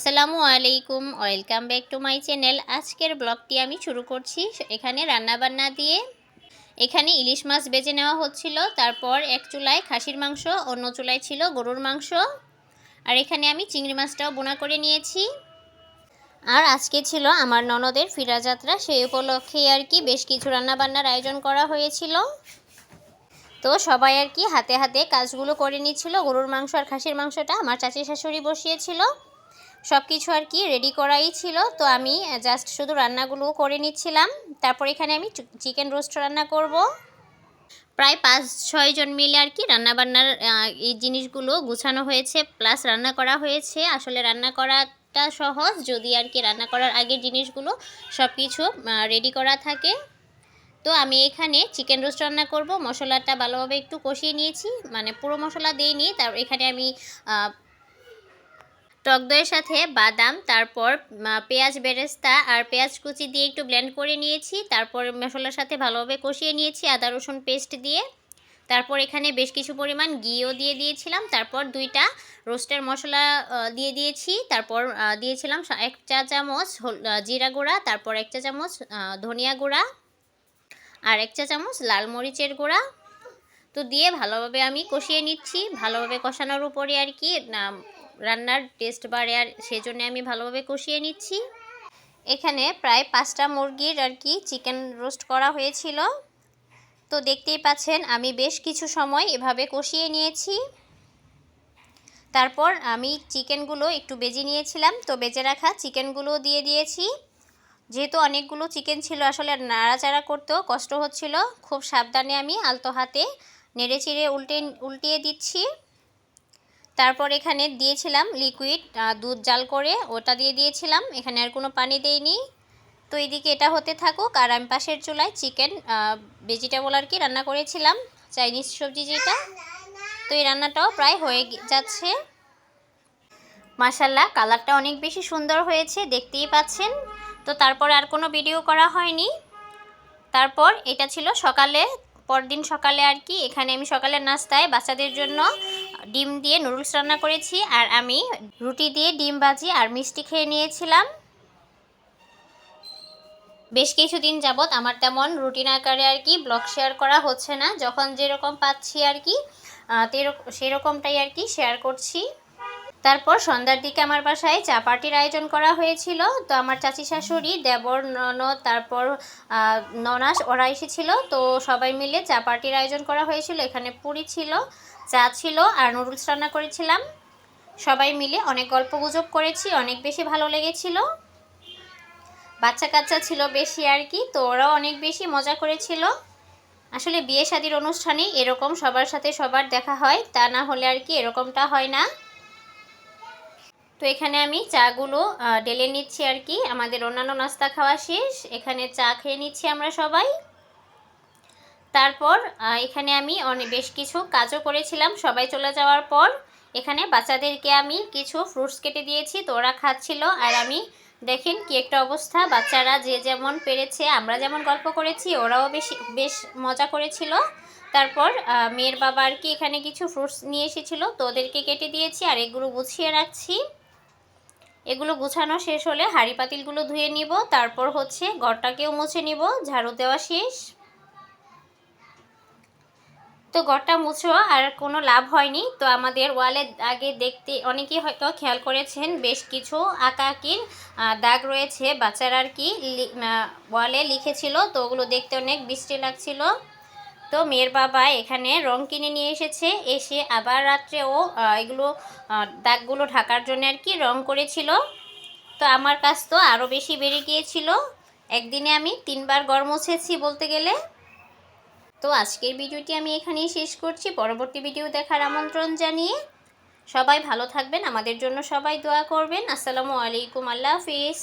আসসালামু আলাইকুম, welcome back to my channel. আজকের ব্লগটি আমি শুরু করছি এখানে রান্নাবান্না দিয়ে। এখানে ইলিশ মাছ বেজে নেওয়া হচ্ছিল, তারপর এক চুলায় খাসির মাংস, অন্য চুলায় ছিল গরুর মাংস। আর এখানে আমি চিংড়ি মাছটাও বোনা করে নিয়েছি। আর আজকে ছিল আমার ননদের ফিরা যাত্রা, সেই উপলক্ষেই আর কি বেশ কিছু রান্নাবান্নার আয়োজন করা হয়েছিল। তো সবাই আর কি হাতে হাতে কাজগুলো করে নিচ্ছিল, গরুর মাংস আর খাসির মাংসটা। আমার চাচি শাশুড়ি বসিয়েছিল। সব কিছু আর কি রেডি করাই ছিল। তো আমি জাস্ট শুধু রান্নাগুলো করে নিচ্ছিলাম। তারপর এখানে আমি চিকেন রোস্ট রান্না করব। প্রায় পাঁচ, ছয় জন মিলে আর কি রান্নাবান্নার এই জিনিসগুলো গুছানো হয়েছে প্লাস রান্না করা হয়েছে। আসলে রান্না করাটা সহজ, যদি আর কি রান্না করার আগের জিনিসগুলো সব কিছু রেডি করা থাকে। তো আমি এখানে চিকেন রোস্ট রান্না করব। মশলাটা ভালোভাবে একটু কষিয়ে নিয়েছি। মানে পুরো মশলা দিইনি। তার এখানে আমি টক দইয়ের সাথে বাদাম, তারপর পেঁয়াজ বেরেস্তা আর পেঁয়াজ কুচি দিয়ে একটু ব্লেন্ড করে নিয়েছি। তারপর মশলার সাথে ভালোভাবে কষিয়ে নিয়েছি আদা, রসুন পেস্ট দিয়ে। তারপর এখানে বেশ কিছু পরিমাণ ঘিও দিয়ে দিয়েছিলাম। তারপর দুইটা রোস্টের মশলা দিয়ে দিয়েছি। তারপর দিয়েছিলাম এক চা চামচ জিরা গুঁড়া, তারপর এক চা চামচ ধনিয়া গুঁড়া আর এক চা চামচ লাল মরিচের গুঁড়া। তো দিয়ে ভালোভাবে আমি কষিয়ে নিচ্ছি। ভালোভাবে কষানোর উপরে আর কি রান্নার টেস্ট বাড়ে আর সেজন্য আমি ভালোভাবে কষিয়ে নিচ্ছি। এখানে প্রায় পাঁচটা মুরগির আর কি চিকেন রোস্ট করা হয়েছিল। তো দেখতেই পাচ্ছেন, আমি বেশ কিছু সময় এভাবে কষিয়ে নিয়েছি। তারপর আমি চিকেনগুলো একটু বেজে নিয়েছিলাম, তো বেজে রাখা চিকেনগুলো দিয়ে দিয়েছি। যেহেতু অনেকগুলো চিকেন ছিল, আসলে নাড়াচাড়া করতেও কষ্ট হচ্ছিল। খুব সাবধানে আমি আলতো হাতে নেড়ে চিড়ে উল্টে, উল্টিয়ে দিচ্ছি। তারপর এখানে দিয়েছিলাম লিকুইড দুধ জাল করে ওটা দিয়ে দিয়েছিলাম। এখানে আর কোনো পানি দেইনি। তো এইদিকে এটা হতে থাকুক, আর আমি পাশের চুলায় চিকেন ভেজিটেবল আর কি রান্না করেছিলাম, চাইনিজ সবজি যেটা। তো এই রান্নাটাও প্রায় হয়ে যাচ্ছে। মাসাল্লাহ কালারটা অনেক বেশি সুন্দর হয়েছে, দেখতেই পাচ্ছেন। তো তারপর আর কোনো ভিডিও করা হয়নি। তারপর এটা ছিল সকালে, পরদিন সকালে আর কি, এখানে আমি সকালের নাস্তায় বাচ্চাদের জন্য ডিম দিয়ে নুডলস রান্না করেছি আর আমি রুটি দিয়ে ডিম ভাজি আর মিষ্টি খেয়ে নিয়েছিলাম। বেশ কিছুদিন যাবৎ আমার তেমন রুটিন আকারে আর কি ব্লগ শেয়ার করা হচ্ছে না। যখন যেরকম পাচ্ছি আর কি সেরকমটাই আর কি শেয়ার করছি। তারপর সন্ধ্যার দিকে আমার বাসায় চা পার্টির আয়োজন করা হয়েছিল। তো আমার চাচি শাশুড়ি, দেবর, ননদ, তারপর ননাস ওরা এসেছিল। তো সবাই মিলে চা পার্টির আয়োজন করা হয়েছিল। এখানে পুরি ছিল, চা ছিল আর নুডলস রান্না করেছিলাম। সবাই মিলে অনেক গল্প গুজব করেছি, অনেক বেশি ভালো লেগেছিল। বাচ্চা কাচ্চা ছিল বেশি আর কি, তো ওরাও অনেক বেশি মজা করেছিল। আসলে বিয়ে শাদির অনুষ্ঠানে এরকম সবার সাথে সবার দেখা হয়, তা না হলে আর কি এরকমটা হয় না। তো এখানে আমি চাগুলো ডেলে নিচ্ছি আর কি। আমাদের অন্যান্য নাস্তা খাওয়া শেষ। এখানে চা খেয়ে নিচ্ছি আমরা সবাই। তারপর এখানে আমি অনেক বেশ কিছু কাজও করেছিলাম সবাই চলে যাওয়ার পর। এখানে বাচ্চাদেরকে আমি কিছু ফ্রুটস কেটে দিয়েছি, তো ওরা খাচ্ছিল। আর আমি, দেখেন কি একটা অবস্থা, বাচ্চারা যে যেমন পেরেছে, আমরা যেমন গল্প করেছি, ওরাও বেশি, বেশ মজা করেছিল। তারপর মেয়ের বাবা আর কি এখানে কিছু ফ্রুটস নিয়ে এসেছিল, তো ওদেরকে কেটে দিয়েছি আর এগুলো গুছিয়ে রাখছি। এগুলো গুছানো শেষ হলে হাঁড়ি পাতিলগুলো ধুয়ে নিব। তারপর হচ্ছে ঘরটাকেও মুছে নিব। ঝাড়ু দেওয়া শেষ। তো ঘরটা মুছো, আর কোনো লাভ হয়নি। তো আমাদের ওয়ালে আগে দেখতে, অনেকেই হয়তো খেয়াল করেছেন, বেশ কিছু আঁকাকির দাগ রয়েছে। বাচ্চারা আর কি ওয়ালে লিখেছিল, তো ওগুলো দেখতে অনেক বৃষ্টি লাগছিল। তো মেয়ের বাবা এখানে রং কিনে নিয়ে এসেছে। এসে আবার রাত্রে ও এগুলো দাগগুলো ঢাকার জন্য আর কি রং করেছিল। তো আমার কাজ তো আরও বেশি বেড়ে গিয়েছিল। একদিনে আমি তিনবার গড় মুছেছি বলতে গেলে। তো আজকের ভিডিওটি আমি এখানেই শেষ করছি। পরবর্তী ভিডিও দেখার আমন্ত্রণ জানিয়ে সবাই ভালো থাকবেন। আমাদের জন্য সবাই দোয়া করবেন। আসসালামু আলাইকুম। আল্লাহ হাফিজ।